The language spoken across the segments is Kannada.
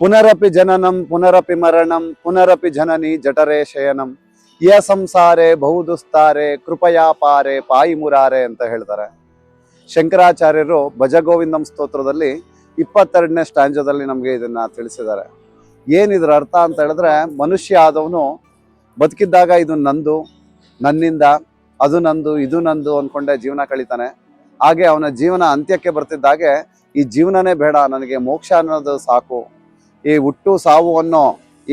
ಪುನರಪಿ ಜನನಂ, ಪುನರಪಿ ಮರಣಂ, ಪುನರಪಿ ಜನನಿ ಜಠರೇ ಶಯನಂ. ಯ ಸಂಸಾರೆ ಬಹುದುಸ್ತಾರೆ, ಕೃಪಯಾ ಪಾರೆ, ಪಾಯಿ ಮುರಾರೆ ಅಂತ ಹೇಳ್ತಾರೆ. ಶಂಕರಾಚಾರ್ಯರು ಭಜಗೋವಿಂದಂ ಸ್ತೋತ್ರದಲ್ಲಿ ಇಪ್ಪತ್ತೆರಡನೇ ಸ್ಟ್ಯಾಂಜದಲ್ಲಿ ನಮಗೆ ಇದನ್ನ ತಿಳಿಸಿದ್ದಾರೆ. ಏನಿದ್ರ ಅರ್ಥ ಅಂತ ಹೇಳಿದ್ರೆ, ಮನುಷ್ಯ ಆದವನು ಬದುಕಿದ್ದಾಗ ಇದು ನಂದು, ನನ್ನಿಂದ, ಅದು ನಂದು, ಇದು ನಂದು ಅನ್ಕೊಂಡೆ ಜೀವನ ಕಳೀತಾನೆ. ಹಾಗೆ ಅವನ ಜೀವನ ಅಂತ್ಯಕ್ಕೆ ಬರ್ತಿದ್ದಾಗೆ ಈ ಜೀವನನೇ ಬೇಡ, ನನಗೆ ಮೋಕ್ಷ ಅನ್ನೋದು ಸಾಕು. ಈ ಹುಟ್ಟು ಸಾವು ಅನ್ನೋ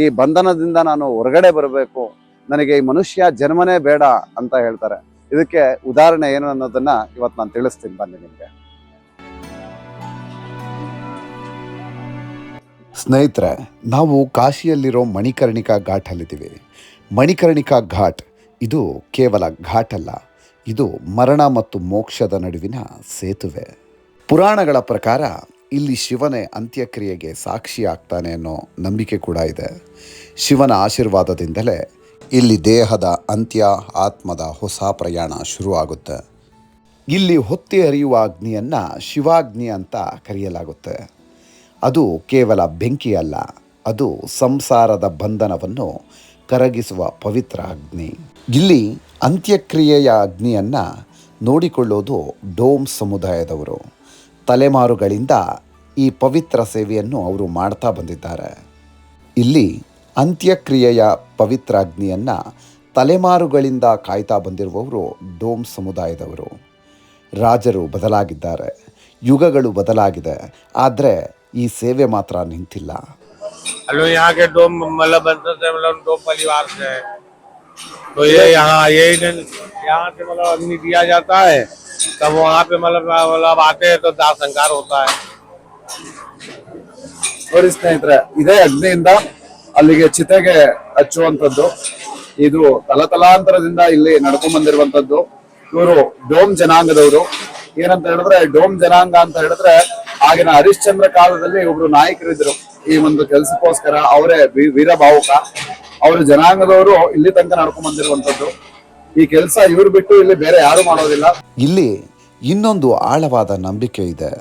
ಈ ಬಂಧನದಿಂದ ನಾನು ಹೊರಗಡೆ ಬರಬೇಕು. ನನಗೆ ಈ ಮನುಷ್ಯ ಜನ್ಮನೇ ಬೇಡ ಅಂತ ಹೇಳ್ತಾರೆ. ಇದಕ್ಕೆ ಉದಾಹರಣೆ ಏನು ಅನ್ನೋದನ್ನ ಇವತ್ತು ನಾನು ತಿಳಿಸ್ತೀನಿ ಬನ್ನಿ ನಿಮಗೆ. ಸ್ನೇಹಿತರೆ, ನಾವು ಕಾಶಿಯಲ್ಲಿರೋ ಮಣಿಕರ್ಣಿಕಾ ಘಾಟ್ ಅಲ್ಲಿದ್ದೀವಿ. ಮಣಿಕರ್ಣಿಕಾ ಘಾಟ್, ಇದು ಕೇವಲ ಘಾಟ್ ಅಲ್ಲ, ಇದು ಮರಣ ಮತ್ತು ಮೋಕ್ಷದ ನಡುವಿನ ಸೇತುವೆ. ಪುರಾಣಗಳ ಪ್ರಕಾರ ಇಲ್ಲಿ ಶಿವನೇ ಅಂತ್ಯಕ್ರಿಯೆಗೆ ಸಾಕ್ಷಿ ಆಗ್ತಾನೆ ಅನ್ನೋ ನಂಬಿಕೆ ಕೂಡ ಇದೆ. ಶಿವನ ಆಶೀರ್ವಾದದಿಂದಲೇ ಇಲ್ಲಿ ದೇಹದ ಅಂತ್ಯ, ಆತ್ಮದ ಹೊಸ ಪ್ರಯಾಣ ಶುರುವಾಗುತ್ತೆ. ಇಲ್ಲಿ ಹೊತ್ತಿ ಹರಿಯುವ ಅಗ್ನಿಯನ್ನು ಶಿವಾಗ್ನಿ ಅಂತ ಕರೆಯಲಾಗುತ್ತೆ. ಅದು ಕೇವಲ ಬೆಂಕಿ ಅಲ್ಲ ಅದು ಸಂಸಾರದ ಬಂಧನವನ್ನು ಕರಗಿಸುವ ಪವಿತ್ರ ಅಗ್ನಿ. ಇಲ್ಲಿ ಅಂತ್ಯಕ್ರಿಯೆಯ ಅಗ್ನಿಯನ್ನು ನೋಡಿಕೊಳ್ಳೋದು ಡೋಮ್ ಸಮುದಾಯದವರು. ತಲೆಮಾರುಗಳಿಂದ ಈ ಪವಿತ್ರ ಸೇವೆಯನ್ನು ಅವರು ಮಾಡ್ತಾ ಬಂದಿದ್ದಾರೆ ಇಲ್ಲಿ ಅಂತ್ಯಕ್ರಿಯೆಯ ಪವಿತ್ರ ಅಗ್ನಿಯನ್ನ ತಲೆಮಾರುಗಳಿಂದ ಕಾಯ್ತಾ ಬಂದಿರುವವರು ಡೋಮ್ ಸಮುದಾಯದವರು ರಾಜರು ಬದಲಾಗಿದ್ದಾರೆ ಯುಗಗಳು ಬದಲಾಗಿದೆ ಆದರೆ ಈ ಸೇವೆ ಮಾತ್ರ ನಿಂತಿಲ್ಲ हेलो यहाँ के डोम मतलब बंसर से मतलब डोम परिवार से है तो ये यहाँ ये यहाँ से मतलब अग्नि दिया जाता है तब वहाँ पे मतलब मतलब आते हैं तो दाह संकार होता है ನೋಡಿ ಸ್ನೇಹಿತರೆ ಇದೇ ಅಗ್ನಿಯಿಂದ ಅಲ್ಲಿಗೆ ಚಿತೆಗೆ ಹಚ್ಚುವಂಥದ್ದು ಇದು ತಲತಲಾಂತರದಿಂದ ಇಲ್ಲಿ ನಡ್ಕೊಂಡ್ ಬಂದಿರುವಂತದ್ದು ಇವರು ಡೋಮ್ ಜನಾಂಗದವರು ಏನಂತ ಹೇಳಿದ್ರೆ ಡೋಮ್ ಜನಾಂಗ ಅಂತ ಹೇಳಿದ್ರೆ ಆಗಿನ ಹರಿಶ್ಚಂದ್ರ ಕಾಲದಲ್ಲಿ ಒಬ್ರು ನಾಯಕರಿದ್ರು ಈ ಒಂದು ಕೆಲಸಕ್ಕೋಸ್ಕರ ಅವರೇ ವೀರಭಾವುಕ ಅವ್ರ ಜನಾಂಗದವರು ಇಲ್ಲಿ ತನಕ ನಡ್ಕೊಂಡ್ ಬಂದಿರುವಂತದ್ದು ಈ ಕೆಲಸ ಇವ್ರು ಬಿಟ್ಟು ಇಲ್ಲಿ ಬೇರೆ ಯಾರು ಮಾಡೋದಿಲ್ಲ. ಇಲ್ಲಿ ಇನ್ನೊಂದು ಆಳವಾದ ನಂಬಿಕೆ ಇದೆ.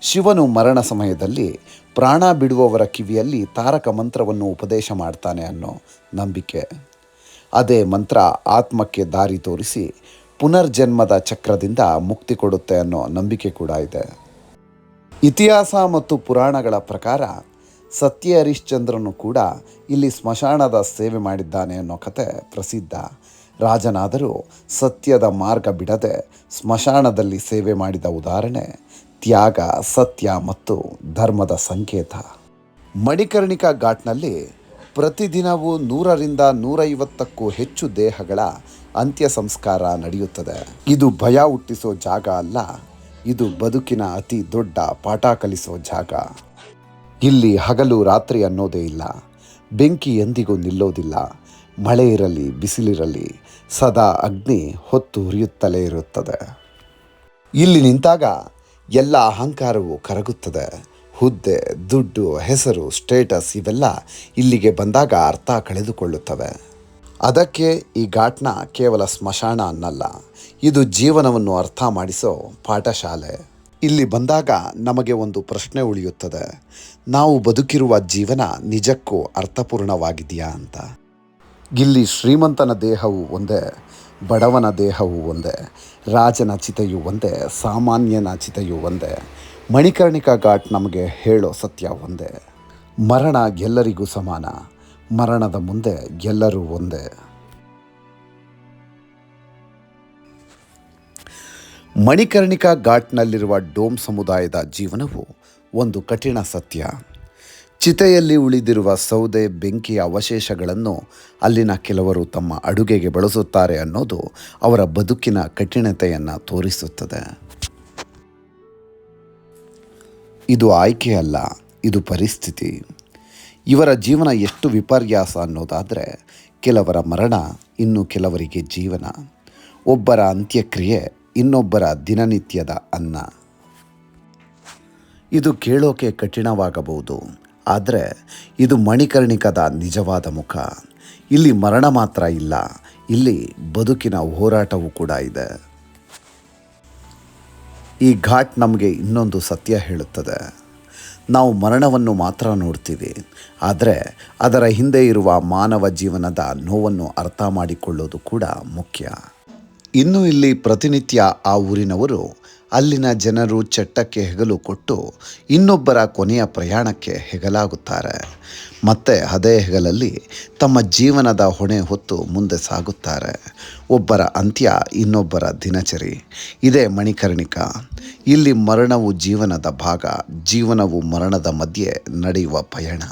ಶಿವನು ಮರಣ ಸಮಯದಲ್ಲಿ ಪ್ರಾಣ ಬಿಡುವವರ ಕಿವಿಯಲ್ಲಿ ತಾರಕ ಮಂತ್ರವನ್ನು ಉಪದೇಶ ಮಾಡ್ತಾನೆ ಅನ್ನೋ ನಂಬಿಕೆ. ಅದೇ ಮಂತ್ರ ಆತ್ಮಕ್ಕೆ ದಾರಿ ತೋರಿಸಿ ಪುನರ್ಜನ್ಮದ ಚಕ್ರದಿಂದ ಮುಕ್ತಿ ಕೊಡುತ್ತೆ ಅನ್ನೋ ನಂಬಿಕೆ ಕೂಡ ಇದೆ. ಇತಿಹಾಸ ಮತ್ತು ಪುರಾಣಗಳ ಪ್ರಕಾರ ಸತ್ಯ ಹರಿಶ್ಚಂದ್ರನು ಕೂಡ ಇಲ್ಲಿ ಸ್ಮಶಾನದ ಸೇವೆ ಮಾಡಿದ್ದಾನೆ ಅನ್ನೋ ಕತೆ ಪ್ರಸಿದ್ಧ. ರಾಜನಾದರೂ ಸತ್ಯದ ಮಾರ್ಗ ಬಿಡದೆ ಸ್ಮಶಾನದಲ್ಲಿ ಸೇವೆ ಮಾಡಿದ ಉದಾಹರಣೆ ತ್ಯಾಗ, ಸತ್ಯ ಮತ್ತು ಧರ್ಮದ ಸಂಕೇತ. ಮಣಿಕರ್ಣಿಕಾ ಘಾಟ್ನಲ್ಲಿ ಪ್ರತಿದಿನವೂ ನೂರರಿಂದ ನೂರೈವತ್ತಕ್ಕೂ ಹೆಚ್ಚು ದೇಹಗಳ ಅಂತ್ಯ ಸಂಸ್ಕಾರ ನಡೆಯುತ್ತದೆ. ಇದು ಭಯ ಹುಟ್ಟಿಸೋ ಜಾಗ ಅಲ್ಲ, ಇದು ಬದುಕಿನ ಅತಿ ದೊಡ್ಡ ಪಾಠ ಕಲಿಸೋ ಜಾಗ. ಇಲ್ಲಿ ಹಗಲು ರಾತ್ರಿ ಅನ್ನೋದೇ ಇಲ್ಲ. ಬೆಂಕಿ ಎಂದಿಗೂ ನಿಲ್ಲೋದಿಲ್ಲ. ಮಳೆ ಇರಲಿ, ಬಿಸಿಲಿರಲಿ, ಸದಾ ಅಗ್ನಿ ಹೊತ್ತು ಉರಿಯುತ್ತಲೇ ಇರುತ್ತದೆ. ಇಲ್ಲಿ ನಿಂತಾಗ ಎಲ್ಲ ಅಹಂಕಾರವು ಕರಗುತ್ತದೆ. ಹುದ್ದೆ, ದುಡ್ಡು, ಹೆಸರು, ಸ್ಟೇಟಸ್ ಇವೆಲ್ಲ ಇಲ್ಲಿಗೆ ಬಂದಾಗ ಅರ್ಥ ಕಳೆದುಕೊಳ್ಳುತ್ತವೆ. ಅದಕ್ಕೆ ಈ ಘಾಟ್ನ ಕೇವಲ ಸ್ಮಶಾನ ಅನ್ನಲ್ಲ. ಇದು ಜೀವನವನ್ನು ಅರ್ಥ ಮಾಡಿಸೋ ಪಾಠಶಾಲೆ. ಇಲ್ಲಿ ಬಂದಾಗ ನಮಗೆ ಒಂದು ಪ್ರಶ್ನೆ ಉಳಿಯುತ್ತದೆ. ನಾವು ಬದುಕಿರುವ ಜೀವನ ನಿಜಕ್ಕೂ ಅರ್ಥಪೂರ್ಣವಾಗಿದೆಯಾ ಅಂತ. ಇಲ್ಲಿ ಶ್ರೀಮಂತನ ದೇಹವು ಒಂದೇ, ಬಡವನ ದೇಹವು ಒಂದೇ, ರಾಜನ ಚಿತೆಯು ಒಂದೇ, ಸಾಮಾನ್ಯನ ಚಿತೆಯು ಒಂದೇ. ಮಣಿಕರ್ಣಿಕಾ ಘಾಟ್ ನಮಗೆ ಹೇಳೋ ಸತ್ಯ ಒಂದೇ. ಮರಣ ಎಲ್ಲರಿಗೂ ಸಮಾನ, ಮರಣದ ಮುಂದೆ ಎಲ್ಲರೂ ಒಂದೇ. ಮಣಿಕರ್ಣಿಕಾ ಘಾಟ್ನಲ್ಲಿರುವ ಡೋಮ್ ಸಮುದಾಯದ ಜೀವನವು ಒಂದು ಕಠಿಣ ಸತ್ಯ. ಚಿತೆಯಲ್ಲಿ ಉಳಿದಿರುವ ಸೌದೆ ಬೆಂಕಿಯ ಅವಶೇಷಗಳನ್ನು ಅಲ್ಲಿನ ಕೆಲವರು ತಮ್ಮ ಅಡುಗೆಗೆ ಬಳಸುತ್ತಾರೆ ಅನ್ನೋದು ಅವರ ಬದುಕಿನ ಕಠಿಣತೆಯನ್ನು ತೋರಿಸುತ್ತದೆ. ಇದು ಆಯ್ಕೆಯಲ್ಲ ಇದು ಪರಿಸ್ಥಿತಿ. ಇವರ ಜೀವನ ಎಷ್ಟು ವಿಪರ್ಯಾಸ ಅನ್ನೋದಾದರೆ ಕೆಲವರ ಮರಣ, ಇನ್ನು ಕೆಲವರಿಗೆ ಜೀವನ. ಒಬ್ಬರ ಅಂತ್ಯಕ್ರಿಯೆ ಇನ್ನೊಬ್ಬರ ದಿನನಿತ್ಯದ ಅನ್ನ. ಇದು ಕೇಳೋಕೆ ಕಠಿಣವಾಗಬಹುದು, ಆದರೆ ಇದು ಮಣಿಕರ್ಣಿಕದ ನಿಜವಾದ ಮುಖ. ಇಲ್ಲಿ ಮರಣ ಮಾತ್ರ ಇಲ್ಲ, ಇಲ್ಲಿ ಬದುಕಿನ ಹೋರಾಟವೂ ಕೂಡ ಇದೆ. ಈ ಘಾಟ್ ನಮಗೆ ಇನ್ನೊಂದು ಸತ್ಯ ಹೇಳುತ್ತದೆ. ನಾವು ಮರಣವನ್ನು ಮಾತ್ರ ನೋಡ್ತೀವಿ, ಆದರೆ ಅದರ ಹಿಂದೆ ಇರುವ ಮಾನವ ಜೀವನದ ನೋವನ್ನು ಅರ್ಥ ಮಾಡಿಕೊಳ್ಳೋದು ಕೂಡ ಮುಖ್ಯ. ಇನ್ನು ಇಲ್ಲಿ ಪ್ರತಿನಿತ್ಯ ಆ ಊರಿನವರು ಅಲ್ಲಿನ ಜನರು ಚಟ್ಟಕ್ಕೆ ಹೆಗಲು ಕೊಟ್ಟು ಇನ್ನೊಬ್ಬರ ಕೊನೆಯ ಪ್ರಯಾಣಕ್ಕೆ ಹೆಗಲಾಗುತ್ತಾರೆ. ಮತ್ತೆ ಅದೇ ಹೆಗಲಲ್ಲಿ ತಮ್ಮ ಜೀವನದ ಹೊಣೆ ಹೊತ್ತು ಮುಂದೆ ಸಾಗುತ್ತಾರೆ. ಒಬ್ಬರ ಅಂತ್ಯ ಇನ್ನೊಬ್ಬರ ದಿನಚರಿ. ಇದೇ ಮಣಿಕರ್ಣಿಕ. ಇಲ್ಲಿ ಮರಣವು ಜೀವನದ ಭಾಗ, ಜೀವನವು ಮರಣದ ಮಧ್ಯೆ ನಡೆಯುವ ಪಯಣ.